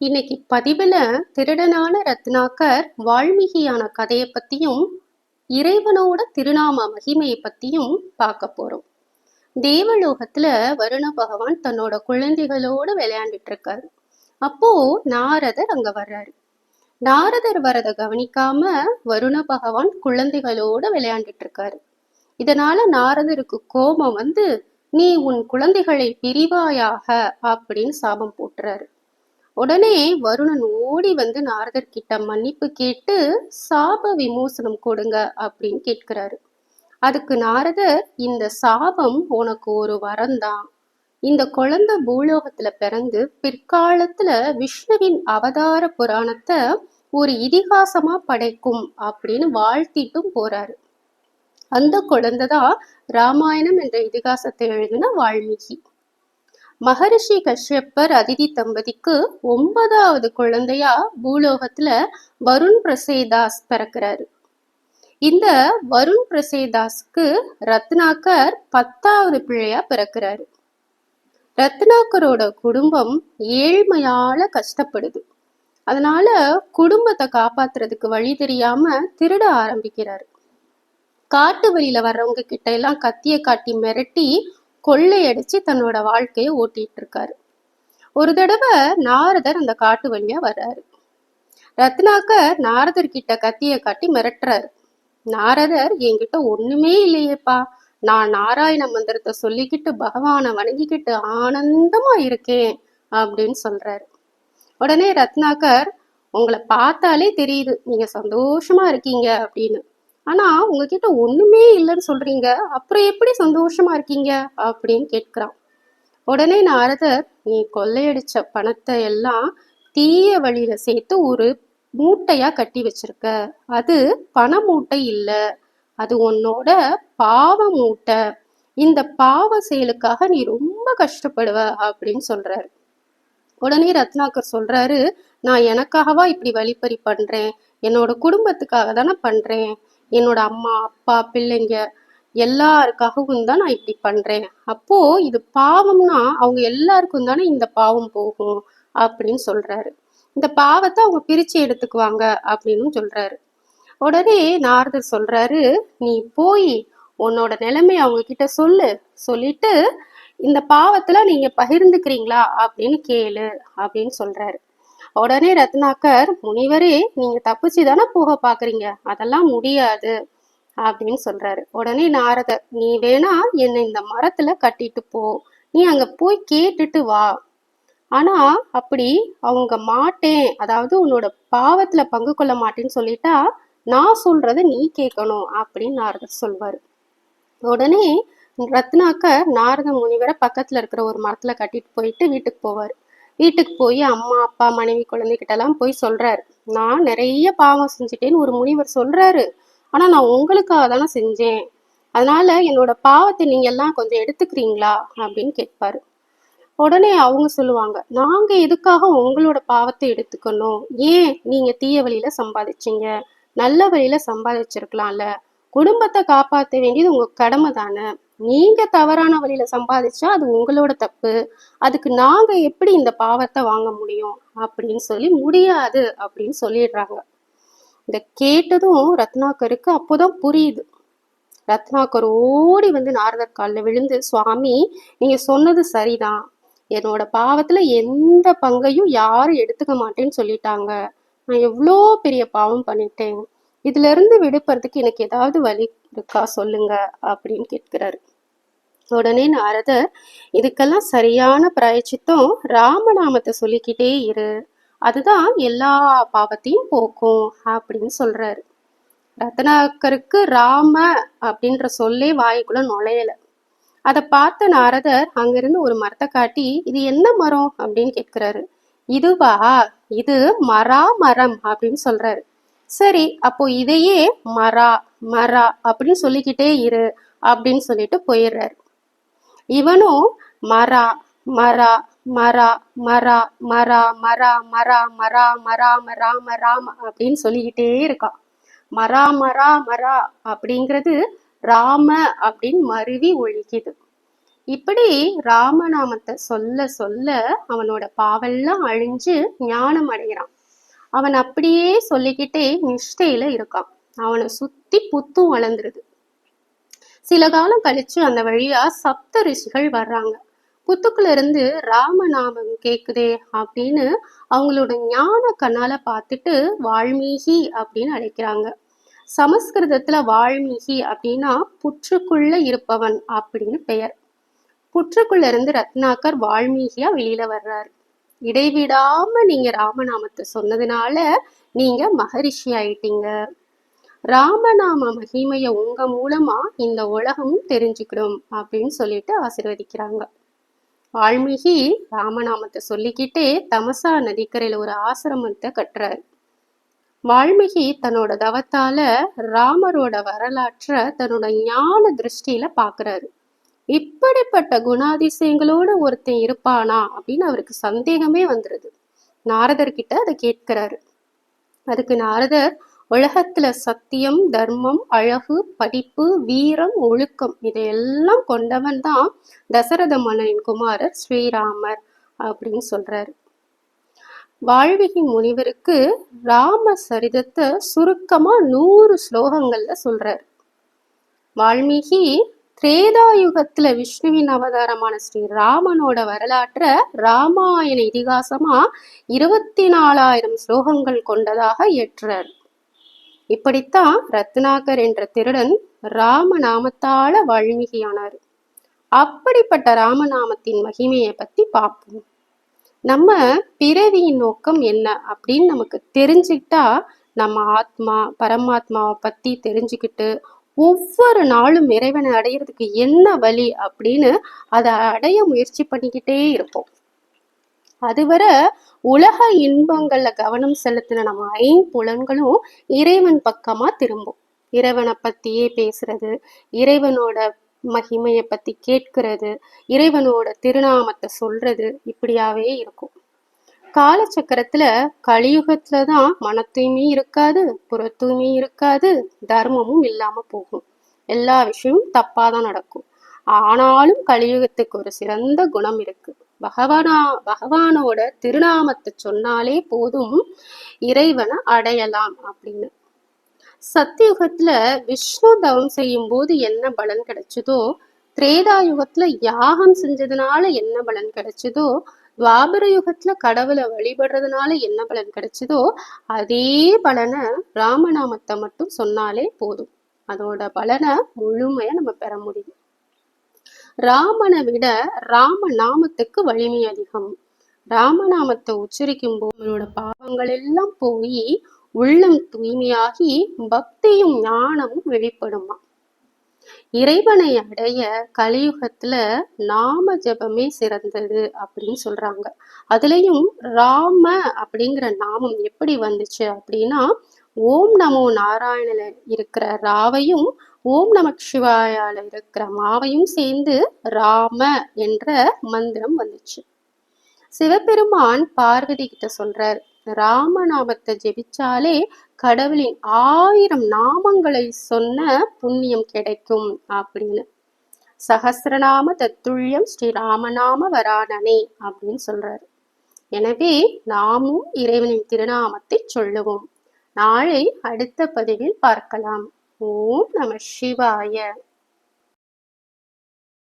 இன்னைக்கு பதிவில் திருடனான ரத்னாகர் வால்மீகியான கதையை பற்றியும் இறைவனோட திருநாம மகிமையை பற்றியும் பார்க்க போகிறோம் தேவலோகத்தில் வருண பகவான் தன்னோட குழந்தைகளோட விளையாண்டுட்டு இருக்காரு. அப்போ நாரதர் அங்க வர்றாரு. நாரதர் வரதை கவனிக்காம வருண பகவான் குழந்தைகளோட விளையாண்டுட்டு இருக்காரு. இதனால நாரதருக்கு கோபம் வந்து நீ உன் குழந்தைகளை பிரிவாயாக அப்படின்னு சாபம் போட்டுறாரு. உடனே வருணன் ஓடி வந்து நாரதர் கிட்ட மன்னிப்பு கேட்டு சாப விமோசனம் கொடுங்க அப்படின்னு கேட்கிறாரு. அதுக்கு நாரதர் இந்த சாபம் உனக்கு ஒரு வரம்தான். இந்த குழந்தை பூலோகத்துல பிறந்து பிற்காலத்துல விஷ்ணுவின் அவதார புராணத்தை ஒரு இதிகாசமா படைக்கும் அப்படின்னு வாழ்த்திட்டும் போறாரு. அந்த குழந்தைதான் ராமாயணம் என்ற இதிகாசத்தை எழுதின வால்மீகி. மகரிஷி கஷ்யப்பர் அதிதி தம்பதிக்கு ஒன்பதாவது குழந்தையா பூலோகத்துல வருண் பிரசேதாஸ் பிறக்கிறாரு. இந்த வருண் பிரசேதாஸ்க்கு ரத்னாகர் பத்தாவது பிள்ளையா பிறக்கிறாரு. ரத்னாகரோட குடும்பம் ஏழ்மையால கஷ்டப்படுது. அதனால குடும்பத்தை காப்பாத்துறதுக்கு வழி தெரியாம திருட ஆரம்பிக்கிறாரு. காட்டு வழியில வர்றவங்க கிட்ட எல்லாம் கத்திய காட்டி மிரட்டி கொள்ளையடிச்சு தன்னோட வாழ்க்கையை ஓட்டிட்டு இருக்காரு ஒரு தடவை நாரதர் அந்த காட்டு வழியா வர்றாரு. ரத்னாக்கர் நாரதர் கிட்ட கத்திய காட்டி மிரட்டுறாரு. நாரதர் என்கிட்ட ஒண்ணுமே இல்லையேப்பா. நான் நாராயண மந்திரத்தை சொல்லிக்கிட்டு பகவானை வணங்கிக்கிட்டு ஆனந்தமா இருக்கேன் அப்படின்னு சொல்றாரு. உடனே ரத்னாகர் உங்களை பார்த்தாலே தெரியுது. நீங்க சந்தோஷமா இருக்கீங்க அப்படின்னு. ஆனா உங்ககிட்ட ஒண்ணுமே இல்லைன்னு சொல்றீங்க. அப்புறம் எப்படி சந்தோஷமா இருக்கீங்க? அப்படின்னு கேட்கிறான். உடனே நாரதர் நீ கொள்ளையடிச்ச பணத்தை எல்லாம் தீய வழியில சேர்த்து ஒரு மூட்டையா கட்டி வச்சிருக்க. அது பண மூட்டை இல்ல. அது உன்னோட பாவ மூட்டை. இந்த பாவ செயலுக்காக நீ ரொம்ப கஷ்டப்படுவ. அப்படின்னு சொல்றாரு. உடனே ரத்னாகர் சொல்றாரு நான் எனக்காகவா இப்படி வழிப்பறி பண்றேன்? என்னோட குடும்பத்துக்காக தானே பண்றேன்? என்னோட அம்மா அப்பா பிள்ளைங்க எல்லாருக்காகவும் தான் நான் இப்படி பண்றேன். அப்போ இது பாவம்னா அவங்க எல்லாருக்கும் தானே இந்த பாவம் போகும் அப்படின்னு சொல்றாரு. இந்த பாவத்தை அவங்க பிரிச்சு எடுத்துக்குவாங்க அப்படின்னு சொல்றாரு. உடனே நாரதர் சொல்றாரு நீ போய் உன்னோட நிலைமை அவங்க கிட்ட சொல்லு. சொல்லிட்டு இந்த பாவத்துல நீங்க பகிர்ந்துக்கிறீங்களா? அப்படின்னு கேளு அப்படின்னு சொல்றாரு. உடனே ரத்னாகர் முனிவரே நீங்க தப்பிச்சு தானே போக பாக்குறீங்க? அதெல்லாம் முடியாது அப்படின்னு சொல்றாரு. உடனே நாரதர் நீ வேணா என்னை இந்த மரத்துல கட்டிட்டு போ. நீ அங்க போய் கேட்டுட்டு வா. ஆனா அப்படி அவங்க மாட்டேன். அதாவது உன்னோட பாவத்துல பங்கு கொள்ள மாட்டேன்னு சொல்லிட்டா நான் சொல்றத நீ கேட்கணும் அப்படின்னு நாரதர் சொல்வாரு. உடனே ரத்னாக்கர் நாரத முனிவரை பக்கத்துல இருக்கிற ஒரு மரத்துல கட்டிட்டு போயிட்டு வீட்டுக்கு போவார். வீட்டுக்கு போய் அம்மா அப்பா மனைவி குழந்தைகிட்ட எல்லாம் போய் சொல்றாரு. நான் நிறைய பாவம் செஞ்சுட்டேன்னு ஒரு முனிவர் சொல்றாரு. ஆனா நான் உங்களுக்காக தானே செஞ்சேன். அதனால என்னோட பாவத்தை நீங்க எல்லாம் கொஞ்சம் எடுத்துக்கிறீங்களா? அப்படின்னு கேட்பாரு. உடனே அவங்க சொல்லுவாங்க நாங்க எதுக்காக உங்களோட பாவத்தை எடுத்துக்கணும்? ஏன் நீங்க தீய வழியில சம்பாதிச்சீங்க? நல்ல வழியில சம்பாதிச்சிருக்கலாம்ல. குடும்பத்தை காப்பாற்ற வேண்டியது உங்க கடமை தானே? நீங்க தவறான வழியில சம்பாதிச்சா அது உங்களோட தப்பு. அதுக்கு நாங்க எப்படி இந்த பாவத்தை வாங்க முடியும்? அப்படின்னு சொல்லி முடியாது அப்படின்னு சொல்லிடுறாங்க. இத கேட்டதும் ரத்னாகருக்கு அப்போதான் புரியுது. ரத்னாகர் ஓடி வந்து நாரதர் காலில் விழுந்து சுவாமி நீங்க சொன்னது சரிதான். என்னோட பாவத்துல எந்த பங்கையும் யாரும் எடுத்துக்க மாட்டேன்னு சொல்லிட்டாங்க. நான் எவ்வளோ பெரிய பாவம் பண்ணிட்டேன். இதுல இருந்து விடுபடுறதுக்கு எனக்கு ஏதாவது வழி இருக்கா? சொல்லுங்க அப்படின்னு கேட்கிறாரு. உடனே நாரதர் இதுக்கெல்லாம் சரியான பிராயச்சித்தம் ராமநாமத்தை சொல்லிக்கிட்டே இரு. அதுதான் எல்லா பாவத்தையும் போக்கும் அப்படின்னு சொல்றாரு. ரத்னாக்கருக்கு ராம அப்படின்ற சொல்லே வாய்க்குள்ள நுழையல. அதை பார்த்த நாரதர் அங்கிருந்து ஒரு மரத்தை காட்டி இது என்ன மரம்? அப்படின்னு கேட்கிறாரு. இதுவா? இது மரா மரம் அப்படின்னு சொல்றாரு. சரி அப்போ இதையே மரா மரா அப்படின்னு சொல்லிக்கிட்டே இரு அப்படின்னு சொல்லிட்டு போயிடுறாரு இவனும் மரா மரா மரா மரா மரா மரா மரா மரா மராம மரா ராம அப்படின்னு சொல்லிக்கிட்டே இருக்கான் மரா மரா மரா அப்படிங்கிறது ராம அப்படின்னு மருவி ஒழிக்குது இப்படி ராமநாமத்தை சொல்ல சொல்ல அவனோட பாவெல்லாம் அழிஞ்சு ஞானம் அடைகிறான் அவன் அப்படியே சொல்லிக்கிட்டே நிஷ்டையில இருக்கான். அவனை சுத்தி புத்தும் வளர்ந்துருது. சில காலம் கழிச்சு அந்த வழியா சப்த ரிஷிகள் வர்றாங்க. புத்துக்குள்ள இருந்து ராமநாமம் கேக்குதே அப்படின்னு அவங்களோட ஞான கண்ணால பார்த்துட்டு வால்மீகி அப்படின்னு அழைக்கிறாங்க. சமஸ்கிருதத்துல வால்மீகி அப்படின்னா புற்றுக்குள்ள இருப்பவன் அப்படின்னு பெயர். புற்றுக்குள்ள இருந்து ரத்னாக்கர் வால்மீகியா வெளியில வர்றாரு. இடைவிடாம நீங்க ராமநாமத்தை சொன்னதுனால நீங்க மகரிஷி ஆயிட்டீங்க. ராமநாம மகிமைய உங்க மூலமா இந்த உலகமும் தெரிஞ்சுக்கிடும் அப்படின்னு சொல்லிட்டு ஆசீர்வதிக்கிறாங்க. வால்மீகி ராமநாமத்தை சொல்லிக்கிட்டே தமசா நதிக்கரையில ஒரு ஆசிரமத்தை கட்டுறாரு. வால்மீகி தன்னோட தவத்தால ராமரோட வரலாற்றை தன்னோட ஞான திருஷ்டியில பாக்குறாரு. இப்படிப்பட்ட குணாதிசயங்களோட ஒருத்தன் இருப்பானா அப்படின்னு அவருக்கு சந்தேகமே வந்துருது. நாரதர்கிட்ட அதை கேட்கிறாரு. அதுக்கு நாரதர் உலகத்துல சத்தியம் தர்மம் அழகு படிப்பு வீரம் ஒழுக்கம் இதையெல்லாம் கொண்டவன் தான் தசரத மன்னனின் குமாரர் ஸ்ரீராமர் அப்படின்னு சொல்றாரு. வாழ்விகி முனிவருக்கு ராம சரிதத்தை சுருக்கமா நூறு ஸ்லோகங்கள்ல சொல்றாரு. வால்மீகி திரேதாயுகத்துல விஷ்ணுவின் அவதாரமான ஸ்ரீ ராமனோட வரலாற்றை ராமாயண இதிகாசமா இருபத்தி நாலாயிரம் ஸ்லோகங்கள் கொண்டதாக ஏற்றார் இப்படித்தான் ரத்னாகர் என்ற திருடன் ராமநாமத்தால வால்மீகியானார். அப்படிப்பட்ட ராமநாமத்தின் மகிமையை பத்தி பார்ப்போம். நம்ம பிறவியின் நோக்கம் என்ன அப்படின்னு நமக்கு தெரிஞ்சுக்கிட்டா நம்ம ஆத்மா பரமாத்மாவை பத்தி தெரிஞ்சுக்கிட்டு ஒவ்வொரு நாளும் இறைவனை அடையிறதுக்கு என்ன வழி அப்படின்னு அதை அடைய முயற்சி பண்ணிக்கிட்டே இருப்போம். அதுவரை உலக இன்பங்கள்ல கவனம் செலுத்தின நம்ம ஐம்புலன்களும் இறைவன் பக்கமா திரும்பும். இறைவனை பத்தியே பேசுறது இறைவனோட மகிமையை பத்தி கேட்கிறது இறைவனோட திருநாமத்தை சொல்றது இப்படியாவே இருக்கும். கால சக்கரத்துல கலியுகத்துல தான் மன தூய்மையும் இருக்காது புற தூய்மையும் இருக்காது தர்மமும் இல்லாம போகும். எல்லா விஷயமும் தப்பாதான் நடக்கும். ஆனாலும் கலியுகத்துக்கு ஒரு சிறந்த குணம் இருக்கு. பகவானா பகவானோட திருநாமத்தை சொன்னாலே போதும் இறைவனை அடையலாம் அப்படின்னு. சத்தியுகத்துல விஷ்ணு தவம் செய்யும் போது என்ன பலன் கிடைச்சதோ திரேதா யுகத்துல யாகம் செஞ்சதுனால என்ன பலன் கிடைச்சதோ துவாபர யுகத்துல கடவுளை வழிபடுறதுனால என்ன பலன் கிடைச்சதோ அதே பலனை ராமநாமத்தை மட்டும் சொன்னாலே போதும். அதோட பலனை முழுமையா நம்ம பெற முடியும். ராமனை விட ராம நாமத்துக்கு வலிமை அதிகம். ராமநாமத்தை உச்சரிக்கும் போது நம்மளோட பாவங்கள் எல்லாம் போய் உள்ளம் தூய்மையாகி பக்தியும் ஞானமும் வெளிப்படுமா? இறைவனை அடைய கலியுகத்துல நாம ஜபமே சிறந்தது அப்படின்னு சொல்றாங்க. அதுலயும் ராம அப்படிங்கிற நாமம் எப்படி வந்துச்சு அப்படின்னா ஓம் நமோ நாராயணல இருக்கிற ராவையும் ஓம் நம சிவாயால இருக்கிற மாவையும் சேர்ந்து ராம என்ற மந்திரம் வந்துச்சு. சிவபெருமான் பார்வதி கிட்ட சொல்றார் ராமநாமத்தை ஜெபிச்சாலே கடவுளின் ஆயிரம் நாமங்களை சொன்ன புண்ணியம் கிடைக்கும் அப்படின்னு. சகசிரநாம தத்துல்யம் ஸ்ரீ ராமநாம வராணனே அப்படின்னு சொல்றாரு. எனவே நாமும் இறைவனின் திருநாமத்தை சொல்லுவோம். நாளை அடுத்த பதிவில் பார்க்கலாம். ஓம் நம சிவாய.